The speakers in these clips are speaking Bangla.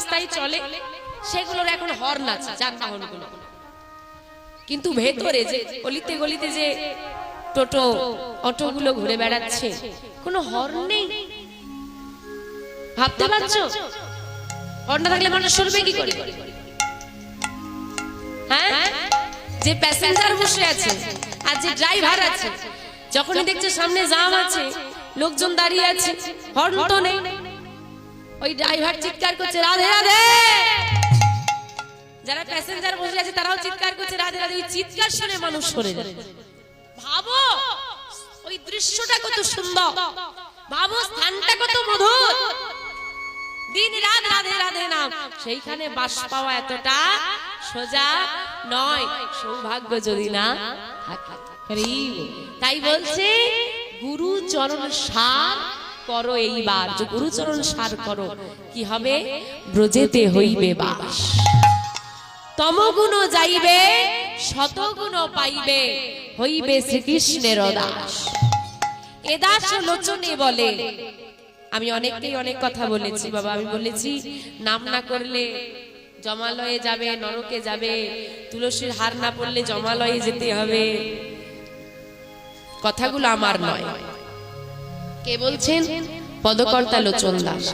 রাস্তায় চলে, সেগুলোর এখন হর্ন আছে, যানবাহনগুলো। কিন্তু ভেতরে যে, গলিতে গলিতে যে টোটো, অটোগুলো ঘুরে বেড়াচ্ছে, কোনো হর্ন নেই। ভাবতে পারছ? হর্ন না থাকলে মানুষ শুনবে কি করে? হ্যাঁ? যে প্যাসেঞ্জার বসে আছে আর যে ড্রাইভার আছে, যখনই দেখছে সামনে জাম আছে, লোকজন দাঁড়িয়ে আছে হর্ন তো নেই। ওই ড্রাইভার চিৎকার করছে, রাধে রাধে! যারা প্যাসেঞ্জার বসে আছে, তারাও চিৎকার করছে, রাধে রাধে! ওই চিৎকার শুনে মানুষ সরে ভাবো, ওই দৃশ্যটা কত সুন্দর। ভাবো, স্থানটা কত মধুর। দিন রাত রাধে রাধে নাম। সেইখানে বাস পাওয়া এতটা সোজা নয়। সৌভাগ্য যদি না তাই বলছে গুরু চরণ সার করো এইবার যে গুরু চরণ সার করো কি হবে? ব্রজেতে হইবে বাস। তমগুণ যাইবে শতগুণ পাইবে হইবে শ্রীকৃষ্ণের দাস এ দাস লোচনে বলে। আমি অনেককেই অনেক কথা বলেছি বাবা আমি বলেছি নাম না করলে জমালয়ে যাবে নরকে যাবে তুলসীর হার না পড়লে জমালয়ে যেতে হবে। কথাগুলো আমার নয়। কে বলছেন? পদকর্তা লোচন দাস।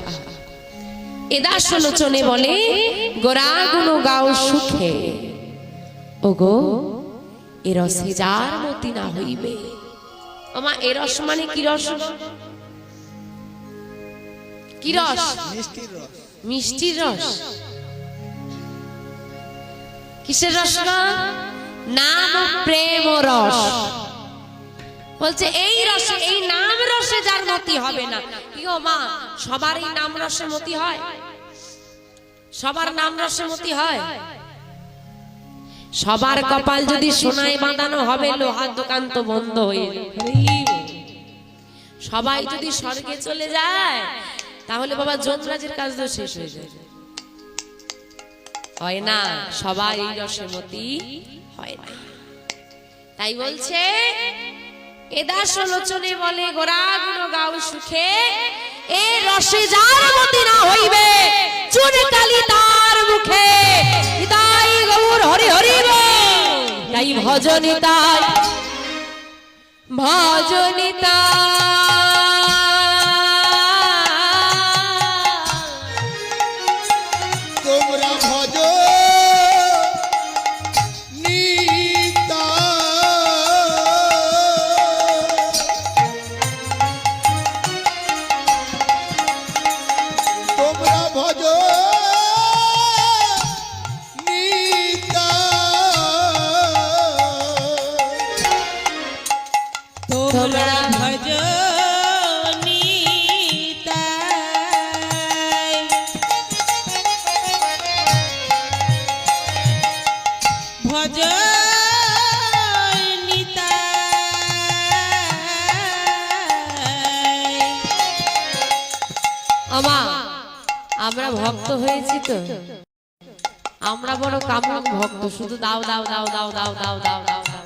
এদাস লোচনে বলে গোরা গুণ গাও সুখে। ওগো এ রসে যার মতি না হইবে। আমা এ রস মানে কি রস? কি রস? মিষ্টির রস। কিসের রস না নাম প্রেম রস। বলছে এই রসে এই নাম মতি হবে না। কি গো মা সবার এই নাম রসে মতি হয়। সবার নাম রসে মতি হয়। সবার কপাল যদি সোনায় বাঁধানো হবে, লোহার দোকান তো বন্ধ হয়ে সবাই যদি স্বর্গে চলে যায়, তাহলে বাবা যমরাজের কাজ তো শেষ হয়ে যায় হয় না সবাই এই রসমতি হয় না। তাই বলছে এদাস লোচনে বলে, গোরা গাও সুখে, এ রসে যার মতি না হইবে, চুন কালি তার মুখে হৃদয় গৌর হরি হরি। তাই ভজনিতাই ভজনিতা তোমরা ভজ নিতাই। আমা আমরা ভক্ত হয়েছি তো আমরা বড় কামক ভক্ত শুধু দাও দাও দাও দাও দাও দাও দাও দাও দাও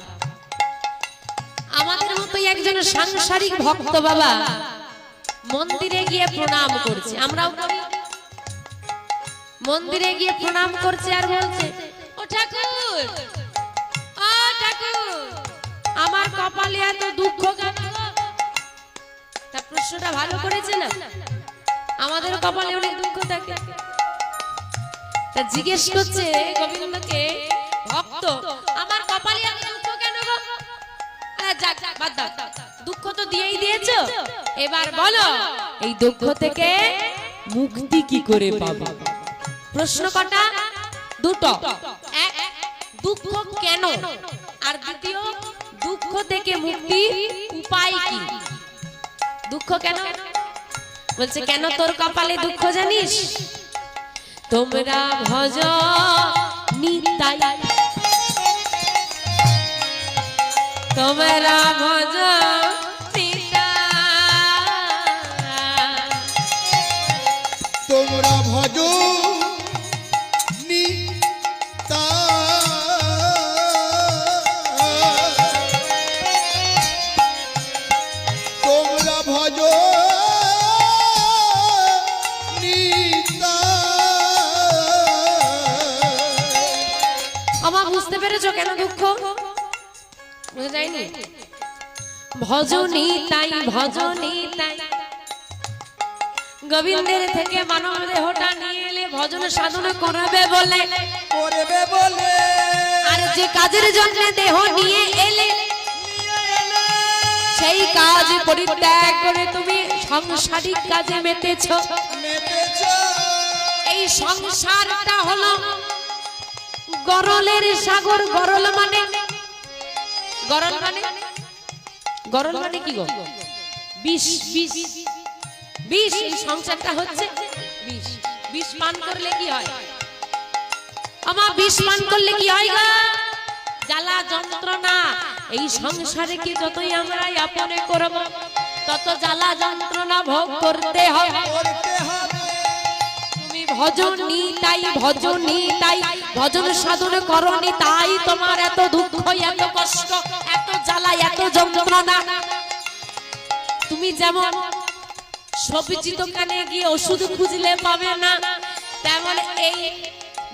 মতোই একজন সাংসারিক ভক্ত বাবা মন্দিরে গিয়ে প্রণাম করছে। আমরাও মন্দিরে গিয়ে প্রণাম করছে আর বলছে, ও ঠাকুর ও ঠাকুর, আমার কপালে এত দুঃখ কেন তা প্রশ্নটা ভালো করেছে না? আমাদের কপালে অনেক দুঃখ থাকে। তা জিজ্ঞেস করছে গোবিন্দকে, ভক্ত, আমার কপালে যাক বাদ দাও। দুঃখ তো দিয়েই দিয়েছ। এবার বলো এই দুঃখ থেকে মুক্তি কি করে পাবো? প্রশ্ন কটা? দুটো। এক দুঃখ কেন? আর দ্বিতীয় দুঃখ থেকে মুক্তি উপায় কি? দুঃখ কেন? বলছে কেন তোর কপালে দুঃখ জানিস? তোমরা ভজ নিতাই তোমরা ভজ তোমরা ভজ তোমরা আমার বুঝতে পেরেছ কেন দুঃখ? বুঝে যায়নি? ভজনী তাই ভজনী তাই। গোবিন্দের থেকে মানব দেহটা নিয়ে এলে ভজন সাধন করবে বলে। করবে বলে। আর যে কাজের জন্য দেহ নিয়ে এলে সেই কাজ পরিত্যাগ করে তুমি সাংসারিক কাজে মেতেছ। মেতেছ। এই সংসারটা হলো গরলের সাগর গরল মানে গরল মানে? গরল মানে কি গো? বিষ বিষ। বিষ এই সংসারটা হচ্ছে বিষ। বিষ পান করলে কি হয়? আমার বিষ পান করলে কি হয় গো? জ্বালা যন্ত্রণা। এই সংসারে কি যতই আমরা আপনে করব তত জ্বালা যন্ত্রণা ভোগ করতে হবে। করতে হবে। তুমি ভজনী তাই ভজনী তাই। ভজন সাধন করনি, তাই তোমার এত দুঃখ, এত কষ্ট, এত জ্বালা, এত যন্ত্রণা। তুমি যেমন সবজি দোকানে গিয়ে ওষুধ খুঁজলে পাবে না, তেমন এই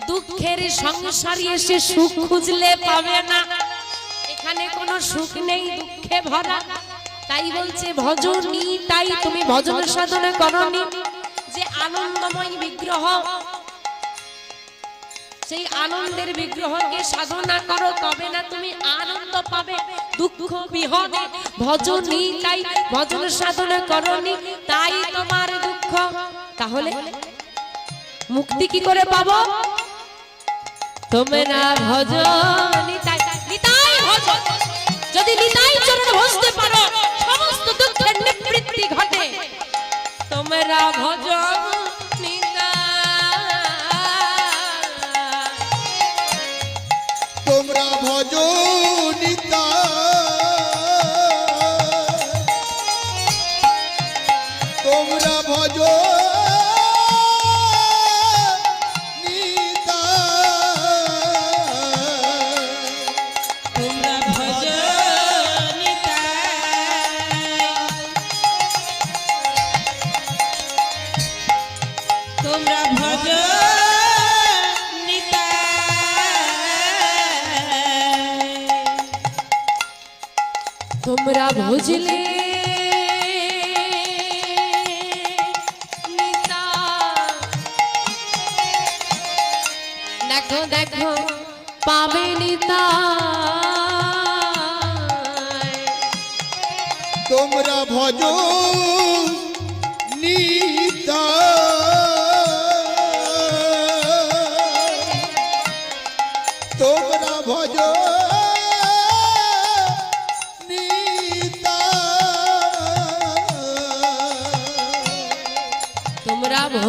দুঃখের সংসারে এসে সুখ খুঁজলে পাবে না। এখানে কোনো সুখ নেই, দুঃখে ভরা। তাই বলছে, ভজনী, তাই তুমি ভজন সাধনা করনি। যে আনন্দময় বিগ্রহ সেই আনন্দের বিগ্রহকে সাধনা করো, তবে না তুমি আনন্দ পাবে, দুঃখ, বিহনে ভজনী, তাই ভজন সাধনা করনি, তাই তোমার দুঃখ। তাহলে মুক্তি কি করে পাবো? তোমরা ভজনী, তাই, নিতাই ভজন। যদি নিতাই চরণ বসতে পারো, সমস্ত দুঃখের নিবৃত্তি ঘটে। তোমরা ভজন ভজনিতা তোমরা ভজলে নিতা। দেখো দেখো পাবে নিতা তোমরা ভজ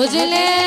তোমরা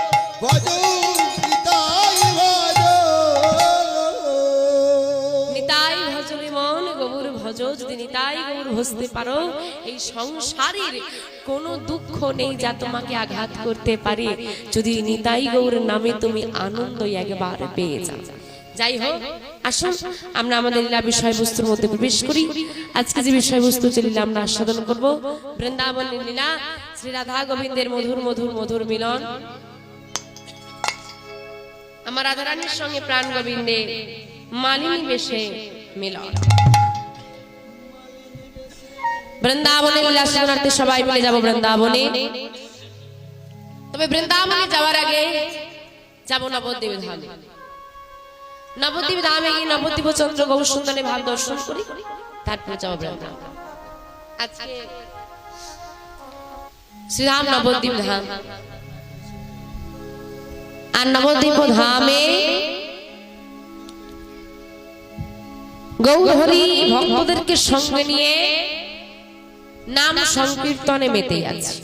ভজতে পারো, এই সংসারের কোনো দুঃখ নেই যা তোমাকে আঘাত করতে পারে। যদি নিতাই গৌর নামে তুমি আনন্দ একবার পেয়ে যাও। যাই হোক, আসুন, আমরা আমাদের লীলা বিষয়বস্তুর মধ্যে প্রবেশ করি। আজকে যে বিষয়বস্তু যে লীলা আমরা আস্বাদন করব বৃন্দাবনের লীলা, শ্রী রাধা গোবিন্দের মধুর মধুর মধুর মিলন। আমার রাধারানীর সঙ্গে প্রাণ গোবিন্দের মালিনী বেশে মিলন। বৃন্দাবনে লীলা শরণার্থী সবাই মিলে যাব বৃন্দাবনে। তবে বৃন্দাবনে যাওয়ার আগে যাব নবদ্বীপ ধামে। নবদ্বীপ ধামে গিয়ে নবদ্বীপ চন্দ্র গৌর সুন্দরী ভাব দর্শন করি, তারপরে যাব বৃন্দাবন। আজকে শ্রীরাম নবদ্বীপ ধাম। আর নবদ্বীপ ধামে গৌরহরি ভক্তদেরকে সঙ্গে নিয়ে নাম সংকীর্তনে মেতে আছে।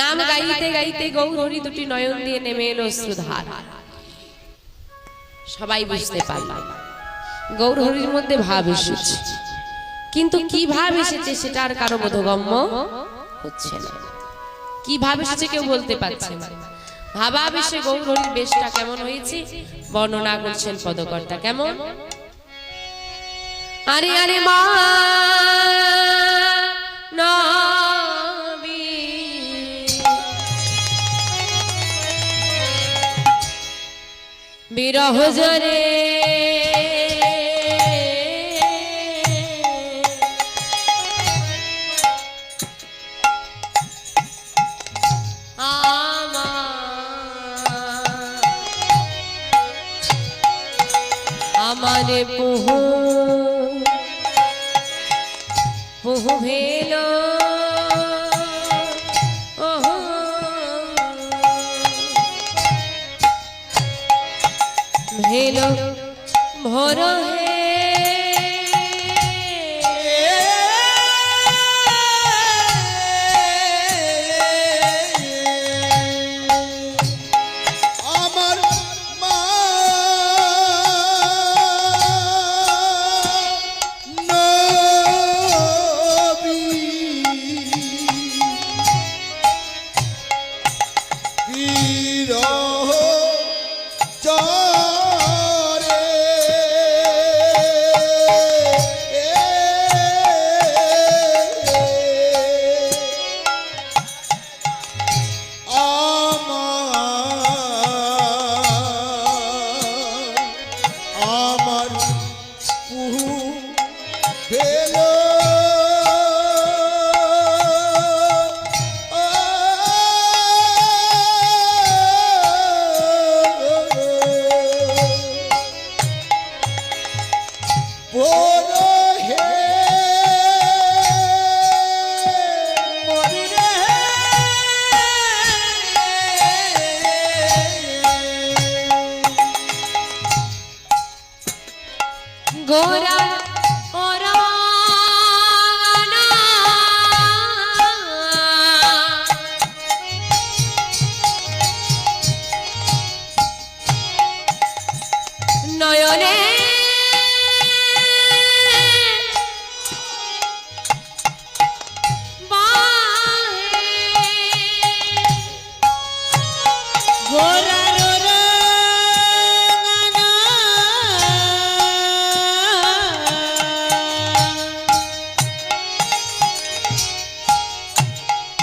নাম গাইতে গাইতে গৌরহরি দুটি নয়ন দিয়ে নেমে এলো শ্রুধার সবাই বুঝতে পারল গৌরহরির মধ্যে ভাব এসেছে। কিন্তু কি ভাব এসেছে সেটা আর কারও বোধগম্য হচ্ছে না। কি ভাব এসেছে কেউ বলতে পারছে না। ভাবাবেশে গৌরহরির বেশটা কেমন হয়েছে? বর্ণনা করছেন পদকর্তা। কেমন? আরে আরে, মা! নবী। বিরহ আমারে পুহু ওহো ভেল ভোর